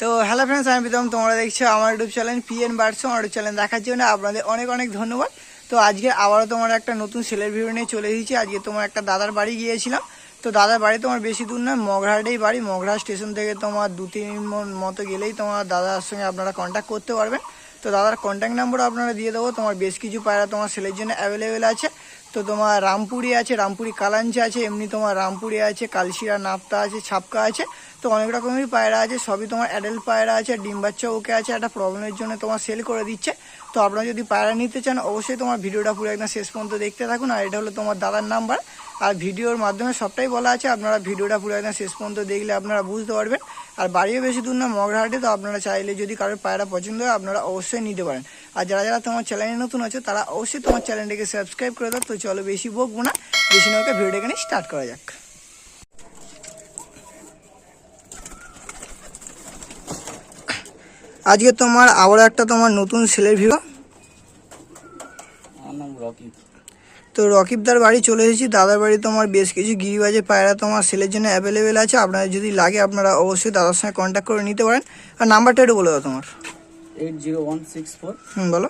তো hello friends আমি প্রীতম, তোমরা দেখছ আমার ইউটিউব চ্যানেল পিএন বার্ডস আমার ইউটিউব চ্যানেল দেখার জন্য আপনাদের অনেক অনেক ধন্যবাদ। তো আজকে আবারও তোমার একটা নতুন সেলের ভিডিও নিয়ে চলে এসেছি। আজকে তোমার একটা দাদার বাড়ি গিয়েছিলাম। তো দাদার বাড়ি তোমার বেশি দূর নয়, মগরাহাটেই বাড়ি। মগরাহাট স্টেশন থেকে তোমার দু তিন মতো গেলেই তোমার দাদার সঙ্গে আপনারা কন্ট্যাক্ট করতে পারবেন। তো দাদার কন্ট্যাক্ট নাম্বার আপনারা দিয়ে দেবো। তোমার বেশ কিছু পায়রা তোমার সেলের জন্য অ্যাভেলেবেল আছে। তো তোমার রামপুরি আছে, রামপুরি কালাঞ্চি আছে, এমনি তোমার রামপুরি আছে, কালশিরা নাপ্তা আছে, ছাপকা আছে, তো অনেক রকমেরই পায়রা আছে, সবই তোমার অ্যাডাল্ট পায়রা আছে, ডিম বাচ্চা ওকে আছে, একটা প্রবলেমের জন্য তোমার সেল করে দিচ্ছে। তো আপনারা যদি পায়রা নিতে চান, অবশ্যই তোমার ভিডিওটা পুরো একদম শেষ পর্যন্ত দেখতে থাকুন, আর এটা হলো তোমার দাদার নাম্বার আর ভিডিওর মাধ্যমে সবটাই বলা আছে। আপনারা ভিডিওটা পুরো একদম শেষ পর্যন্ত দেখলে আপনারা বুঝতে পারবেন। আর বাড়িও বেশি দূর না, মগরাহাটে, তো আপনারা চাইলে যদি কারোর পায়রা পছন্দ হয়, আপনারা অবশ্যই নিতে পারেন। আর যারা যারা তোমার চ্যানেলে নতুন আছে, তারা অবশ্যই তোমার চ্যানেলটিকে সাবস্ক্রাইব করে দাও। তো চলো বেশি বকবো না, বেশি নৌকে ভিডিওটা এখানে স্টার্ট করা যাক। আজকে তোমার আবার একটা তোমার নতুন সেলের ভিডিও রকিব। তো রকিবদার বাড়ি চলে এসেছি দাদার বাড়ি তোমার বেশ কিছু গিরি বাজে পায়রা তোমার সেলের জন্য অ্যাভেলেবেল আছে আপনারা যদি লাগে আপনারা অবশ্যই দাদার সঙ্গে কন্ট্যাক্ট করে নিতে পারেন। আর নাম্বারটা একটু বলে দাও তোমার। Eight zero one six four. হুম বলো।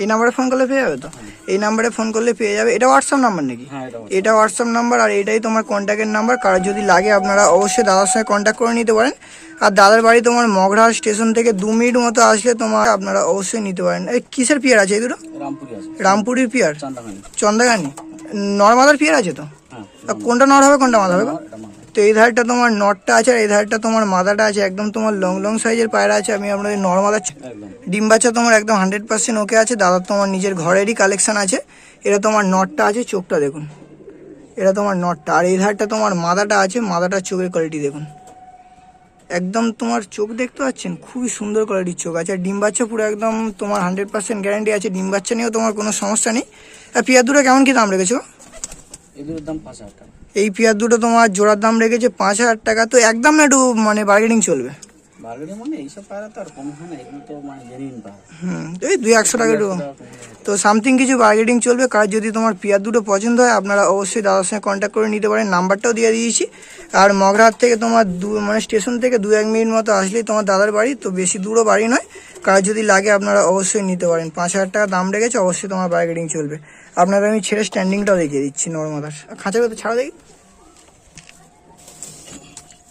এই নাম্বারে ফোন করলে পেয়ে যাবে তো? এই নাম্বারে ফোন করলে পেয়ে যাবে। এটা হোয়াটসঅ্যাপ নাম্বার নাকি? হ্যাঁ এটা হোয়াটসঅ্যাপ নাম্বার আর এটাই তোমার কন্ট্যাক্টের নাম্বার কারও যদি লাগে আপনারা অবশ্যই দাদার সঙ্গে কন্ট্যাক্ট করে নিতে পারেন। আর দাদার বাড়ি তোমার মগরাহাট স্টেশন থেকে দু মিনিট মতো আসলে তোমার আপনারা অবশ্যই নিতে পারেন। এই কিসের পিয়ার আছে এই দুটো? রামপুরির পিয়ার চন্দাগানি নর্মাদার পিয়ার আছে তো? হ্যাঁ কোনটা নর হবে কোনটা মাথা হবে। তো এই ধারটা তোমার নটটা আছে আর এই ধারটা তোমার মাদাটা আছে একদম তোমার লং লং সাইজের পায়রা আছে। আমি আপনাদের নর্মাল একদম। ডিম বাচ্চা তোমার একদম হান্ড্রেড পার্সেন্ট ওকে আছে। দাদার তোমার নিজের ঘরেরই কালেকশন আছে। এটা তোমার নটটা আছে চোখটা দেখুন। এটা তোমার নটটা। আর এই ধারটা তোমার মাদাটা আছে মাদাটার চোখের কোয়ালিটি দেখুন। একদম তোমার চোখ দেখতে পাচ্ছেন? খুবই সুন্দর কোয়ালিটির চোখ আছে। আর ডিম বাচ্চা পুরো একদম তোমার হান্ড্রেড পার্সেন্ট গ্যারান্টি আছে। ডিম বাচ্চা নিয়েও তোমার কোনো সমস্যা নেই। আর পিয়া দুটো কেমন কি দাম রেখেছো? এগুলোর দাম পাঁচ হাজার টাকা। এই পেঁয়াজ দুটো তোমার জোড়ার দাম রেখেছে পাঁচ হাজার টাকা তো একদম না একটু মানে বার্গেনিং চলবে। বার্গেটে মানে পায়রা মানে পায়রা এই দুই একশো টাকা একটু। তো সামথিং কিছু বার্গেনিং চলবে কার যদি তোমার পেঁয়াজ দুটো পছন্দ হয় আপনারা অবশ্যই দাদার সঙ্গে কন্ট্যাক্ট করে নিতে পারেন নাম্বারটাও দিয়ে দিয়েছি। আর মগরাহাট থেকে তোমার দু মানে স্টেশন থেকে দু এক মিনিট মতো আসলেই তোমার দাদার বাড়ি তো বেশি দূরও বাড়ি নয়। কার যদি লাগে আপনারা অবশ্যই নিতে পারেন। পাঁচ হাজার টাকা দাম রেখেছে অবশ্যই তোমার বার্গেনিং চলবে। আপনাদের আমি ছেড়ে স্ট্যান্ডিংটাও দেখিয়ে দিচ্ছি নর্মাদার। খাঁচার তো ছাড়া দেখি।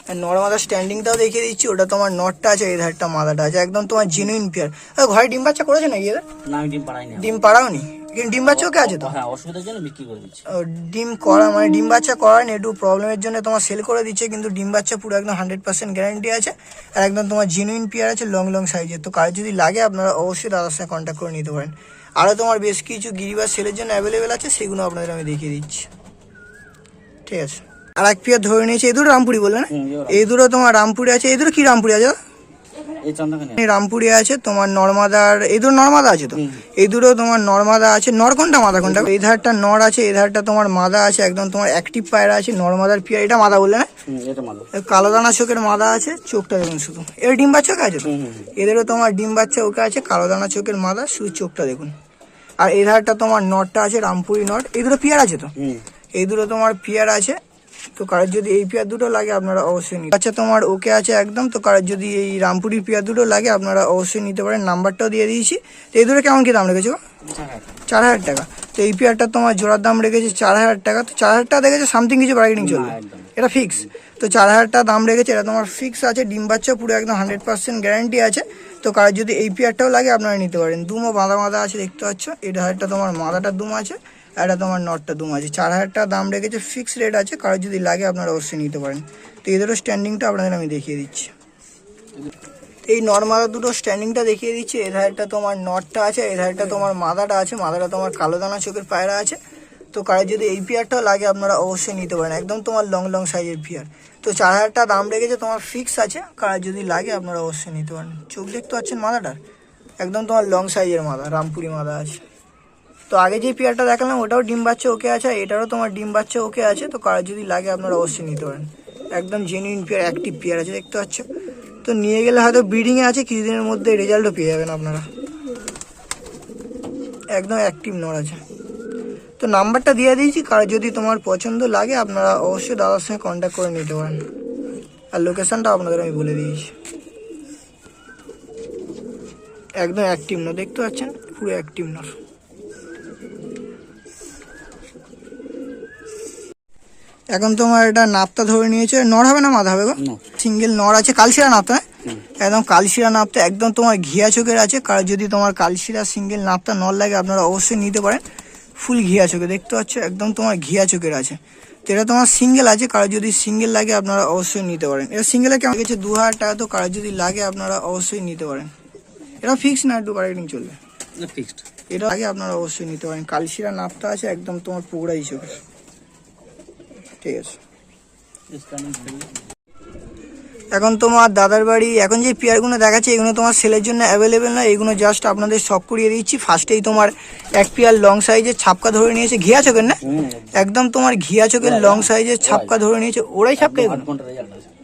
নর্মাদার স্ট্যান্ডিংটাও দেখিয়ে দিচ্ছি ওটা তোমার নটটা আছে এই ধারটা মাদাটা আছে একদম তোমার জেনুইন পেয়ার ঘরে ডিম বাচ্চা করেছে নাকি না আমি ডিম পাড়াই না ডিম পাড়াওনি? ডিম বাচ্চা ওকে আছে তো? হ্যাঁ অসুবিধার জন্য বিক্রি করে দিচ্ছি। ও, ডিম করা মানে ডিম বাচ্চা করার একটু প্রবলেমের জন্য তোমার সেল করে দিচ্ছে কিন্তু ডিম বাচ্চা পুরো একদম হান্ড্রেড পার্সেন্ট গ্যারান্টি আছে আর একদম তোমার জেনুইন পেয়ার আছে লং লং সাইজের তো কার যদি লাগে আপনারা অবশ্যই দাদার সাথে কন্ট্যাক্ট করে নিতে পারেন। আরও তোমার বেশ কিছু গিরিবাস সেলের জন্য অ্যাভেলেবেল আছে সেগুলো আপনাদের আমি দেখিয়ে দিচ্ছি। ঠিক আছে। আর এক পেয়ার ধরে নিয়েছে এই দুটো রামপুরি বলবে না? এই দুটো তোমার রামপুরি আছে এই দুটো কি রামপুরি আছে? রামপুরি আছে তোমার নর্মাদার এই দুটো নর্মাদা আছে তো? এই দুটো তোমার নর্মাদা আছে নর কোনটা মাদা কোনটা এই ধারটা নর আছে এই ধারটা তোমার মাদা আছে একদম তোমার অ্যাক্টিভ পায়রা আছে নর্মাদার পিয়ার এটা মাদা বললে না? কালো দানা চোখের মাদা আছে চোখটা দেখুন শুধু। এর ডিম বাচ্চা ওকে আছে তো। এদেরও তোমার ডিম বাচ্চা ওকে আছে কালো দানা চোখের মাদা শুধু চোখটা দেখুন। আর এই ধারটা তোমার নটটা আছে রামপুরি নট এই দুটো পিয়ার আছে তো? এই দুটো তোমার পিয়ার আছে তো কারোর যদি এই পেয়ার দুটো লাগে আপনারা অবশ্যই নিতে আচ্ছা তোমার ওকে আছে একদম? তো কারোর যদি এই রামপুরির পেয়ার দুটো লাগে আপনারা অবশ্যই নিতে পারেন। নাম্বারটাও দিয়ে দিয়েছি। তো এই দুটো কেমন কি দাম রেখেছো চার হাজার টাকা। তো এই পেয়ারটা তোমার জোড়ার দাম রেখেছে চার হাজার টাকা। তো চার হাজার টাকা দেখেছে? সামথিং কিছু বার্গেনিং চলবে। এটা ফিক্স তো চার হাজার টাকা দাম রেখেছে। এটা তোমার ফিক্স আছে। ডিম বাচ্চা পুরো একদম হান্ড্রেড পার্সেন্ট গ্যারান্টি আছে। তো কার যদি এই পেয়ারটাও লাগে আপনারা নিতে পারেন। দুমো বাঁধা মাদা আছে দেখতে পাচ্ছ। এটা হাজারটা তোমার মাদাটা দুম আছে। এটা তোমার নটটা দুম আছে। চার হাজার টাকা দাম রেখেছে ফিক্স রেট আছে কারও যদি লাগে আপনারা অবশ্যই নিতে পারেন। তো এদেরও স্ট্যান্ডিংটা আপনাদের আমি দেখিয়ে দিচ্ছি। এই নর্মাদা দুটো স্ট্যান্ডিংটা দেখিয়ে দিচ্ছি। এই ধারটা তোমার নটটা আছে, এই ধারটা তোমার মাদাটা আছে মাদাটা তোমার কালো দানা চোখের পায়রা আছে। তো কারও যদি এই পেয়ারটাও লাগে আপনারা অবশ্যই নিতে পারেন, একদম তোমার লং লং সাইজের পেয়ার তো চার হাজার টাকা দাম রেখেছে, তোমার ফিক্স আছে কার যদি লাগে আপনারা অবশ্যই নিতে পারেন। চোখ দেখতে পাচ্ছেন মাদাটার একদম তোমার লং সাইজের মাদা রামপুরি মাদা আছে। তো আগে যে পেয়ারটা দেখালাম, ওটাও ডিম বাচ্চা ওকে আছে এটারও তোমার ডিম বাচ্চা ওকে আছে। তো কার যদি লাগে আপনারা অবশ্যই নিতে পারেন। একদম জেনুইন পেয়ার অ্যাক্টিভ পেয়ার আছে, দেখতে পাচ্ছ। তো নিয়ে গেলে হয়তো ব্রিডিংয়ে আছে, কিছুদিনের মধ্যে রেজাল্টও পেয়ে যাবেন আপনারা। একদম অ্যাক্টিভ নড় আছে। তো নাম্বারটা দিয়ে দিয়েছি, কার যদি তোমার পছন্দ লাগে, আপনারা অবশ্যই দাদার সঙ্গে কন্ট্যাক্ট করে নিতে পারেন। আর লোকেশানটা আপনাদের আমি বলে দিয়েছি। একদম অ্যাক্টিভ নর, দেখতে পাচ্ছেন? পুরো অ্যাক্টিভ নর। এখন তোমার এটা নাপতা ধরে নিয়েছে। নর হবে না মাথা হবে গো সিঙ্গেল নড় আছে কালশিরা নাপতা হ্যাঁ? একদম কালশিরা নাপতা একদম তোমার ঘিয়া চোখের আছে। কারণ যদি তোমার কালশিরা সিঙ্গেল নাপতা নড় লাগে আপনারা অবশ্যই নিতে পারেন। ফুল ঘিয়া চোখে দেখতে পাচ্ছ? একদম তোমার ঘিয়া চোখের আছে। তো এটা তোমার সিঙ্গেল আছে কারও যদি সিঙ্গেল লাগে আপনারা অবশ্যই নিতে পারেন। এটা সিঙ্গেলে কেমন গেছে দু হাজার টাকা তো কারও যদি লাগে আপনারা অবশ্যই নিতে পারেন। এটা ফিক্স না একটু বার্গেনিং চলবে? ফিক্সড এটা আগে আপনারা অবশ্যই নিতে পারেন। কালশিরা নাপতা আছে একদম তোমার পুকুরা হিসেবে ঠিক আছে। এখন তোমার দাদার বাড়ি এখন যে পেয়ারগুলো দেখাচ্ছে এগুলো তোমার সেলের জন্য অ্যাভেলেবেল না এগুলো জাস্ট আপনাদের সব করিয়ে দিচ্ছি। ফার্স্টেই তোমার এক পেয়ার লং সাইজের ছাপকা ধরে নিয়েছে। ঘিয়া চোখের না? একদম তোমার ঘিয়া চোখের লং সাইজের ছাপকা ধরে নিয়েছে। ওরাই ছাপকা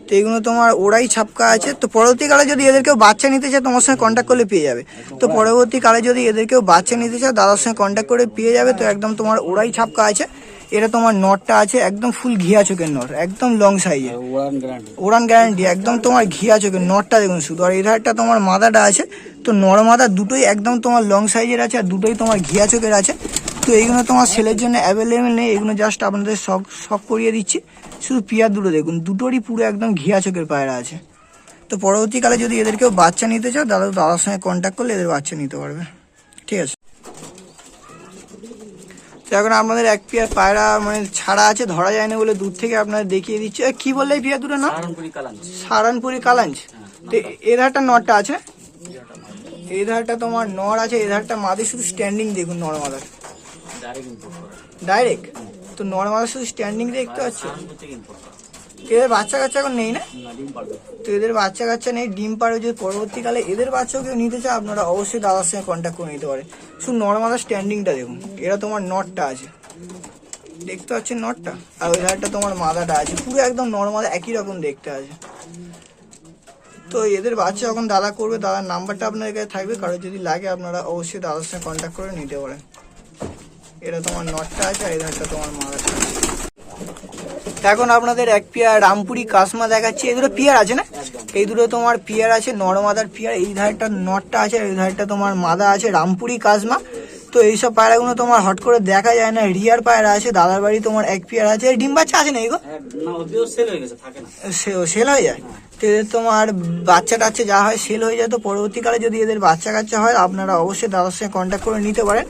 তো এগুলো তোমার ওরাই ছাপকা আছে। তো পরবর্তীকালে যদি এদেরকেও বাচ্চা নিতে চায় তোমার সঙ্গে কন্ট্যাক্ট করলে পেয়ে যাবে। তো পরবর্তীকালে যদি এদেরকেও বাচ্চা নিতে চায় দাদার সঙ্গে কন্ট্যাক্ট করে পেয়ে যাবে। তো একদম তোমার ওরাই ছাপকা আছে। এটা তোমার নটটা আছে একদম ফুল ঘিয়া চোখের নট একদম লং সাইজের ওরান গ্যারান্টি একদম তোমার ঘিয়া চোখের নটটা দেখুন শুধু। আর এধারটা তোমার মাদাটা আছে তো নর মাদা দুটোই একদম তোমার লং সাইজের আছে আর দুটোই তোমার ঘিয়া চোখের আছে। তো এইগুলো তোমার সেলের জন্য অ্যাভেলেবেল নেই এগুলো জাস্ট আপনাদের শখ শখ করিয়ে দিচ্ছি। শুধু পিয়ার দুটো দেখুন দুটোরই পুরো একদম ঘিয়া চোখের পায়রা আছে। তো পরবর্তীকালে যদি এদেরকেও বাচ্চা নিতে চাও দাদা দাদার সঙ্গে কন্ট্যাক্ট করলে এদের বাচ্চা নিতে পারবে। ঠিক আছে। তো এখন আপনাদের এক পিয়ার পায়রা মানে ছাড়া আছে ধরা যায় না বলে দূর থেকে আপনাদের দেখিয়ে দিচ্ছে। কি বললে এই পেয়ার দুটো না সারানপুরি কালাঞ্জ। তো এধারটা ধারটা নরটা আছে? এই ধারটা তোমার নর আছে এই ধারটা মাদে শুধু স্ট্যান্ডিং দেখুন নর মাদার। ডাইরেক্ট ডাইরেক্ট তো নর মাদার শুধু স্ট্যান্ডিং দেখতে পাচ্ছি? এদের বাচ্চা কাচ্চা এখন নেই না? তো এদের বাচ্চা কাচ্চা নেই ডিম পাড়ে যদি পরবর্তীকালে এদের বাচ্চাও কেউ নিতে চায় আপনারা অবশ্যই দাদার সঙ্গে কন্ট্যাক্ট করে নিতে পারে শুধু নর্মাল স্ট্যান্ডিংটা দেখুন এরা তোমার নটটা আছে। দেখতে পাচ্ছেন নটটা আর ওই ধারটা তোমার মাদাটা আছে পুরো একদম নর্মাল একই রকম দেখতে আছে। তো এদের বাচ্চা যখন দাদা করবে দাদার নাম্বারটা আপনার কাছে থাকবে কারও যদি লাগে আপনারা অবশ্যই দাদার সঙ্গে কন্ট্যাক্ট করে নিতে পারেন। এটা তোমার নটটা আছে আর এই ধারটা তোমার মাদাটা আছে। এখন আপনাদের এক পেয়ার রামপুরি কাসমা দেখাচ্ছি। এই দুটো পিয়ার আছে না? এই দুটো তোমার পিয়ার আছে নরমাদার পিয়ার। এই ধারটা নটটা আছে এই ধারটা তোমার মাদা আছে রামপুরি কাসমা। তো এইসব পায়রাগুলো তোমার হট করে দেখা যায় না। রিয়ার পায়রা আছে দাদার বাড়ি তোমার এক পেয়ার আছে। ডিম বাচ্চা আছে না এগো হ্যাঁ, সেল হয়ে যায়? এদের তোমার বাচ্চা টাচ্চা যা হয় সেল হয়ে যায় তো পরবর্তীকালে যদি এদের বাচ্চা কাচ্চা হয় আপনারা অবশ্যই দাদার সঙ্গে কন্ট্যাক্ট করে নিতে পারেন।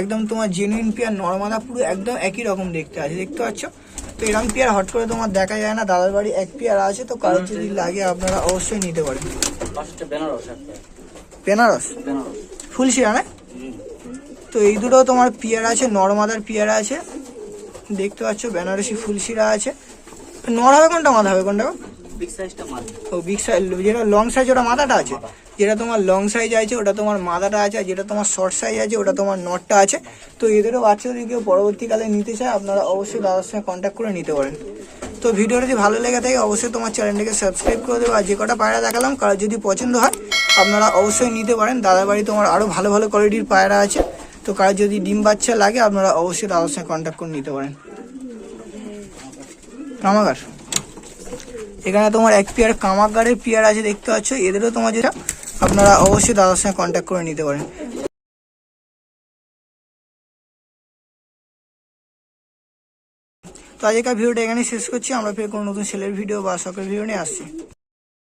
একদম তোমার জেনুইন পেয়ার নর্মাদা পুরো একদম একই রকম দেখতে আছে দেখতে পাচ্ছ? তো এরকম পেয়ার হট করে তোমার দেখা যায় না দাদার বাড়ি এক পেয়ার আছে তো কারোর যদি লাগে আপনারা অবশ্যই নিতে পারেন। বেনারস বেনারস? ফুলশিরা না? তো এই দুটো তোমার পিয়ার আছে নর্মাদার পিয়ার আছে। দেখতে পাচ্ছ বেনারসি ফুলশিরা আছে। নর হবে কোনটা মাথা হবে কোনটা? বিগ সাইজটা মাল ও বিগ সাইজ যেটা লং সাইজ ওটা মাথাটা আছে। যেটা তোমার লং সাইজ আছে ওটা তোমার মাথাটা আছে আর যেটা তোমার শর্ট সাইজ আছে ওটা তোমার নটটা আছে। তো এদেরও বাচ্চা যদি কেউ পরবর্তীকালে নিতে চায় আপনারা অবশ্যই দাদার সঙ্গে কন্ট্যাক্ট করে নিতে পারেন। তো ভিডিওটা যদি ভালো লেগে থাকে অবশ্যই তোমার চ্যানেলটাকে সাবস্ক্রাইব করে দেবো। আর যে কটা পায়রা দেখালাম কারও যদি পছন্দ হয় আপনারা অবশ্যই নিতে পারেন। দাদার বাড়ি তোমার আরও ভালো ভালো কোয়ালিটির পায়রা আছে। তো কারও যদি ডিম বাচ্চা লাগে আপনারা অবশ্যই দাদার সঙ্গে কন্ট্যাক্ট করে নিতে পারেন। কামাগার এখানে তোমার এক পেয়ার কামাগারের পেয়ার আছে দেখতে পাচ্ছ। এদেরও তোমার যেটা, আপনারা অবশ্যই দাদার সঙ্গে কন্ট্যাক্ট করে নিতে পারেন। তো আজকের ভিডিওটা এখানে শেষ করছি। আমরা ফের কোনো নতুন ছেলের ভিডিও বা শখের ভিডিও নিয়ে আসছি।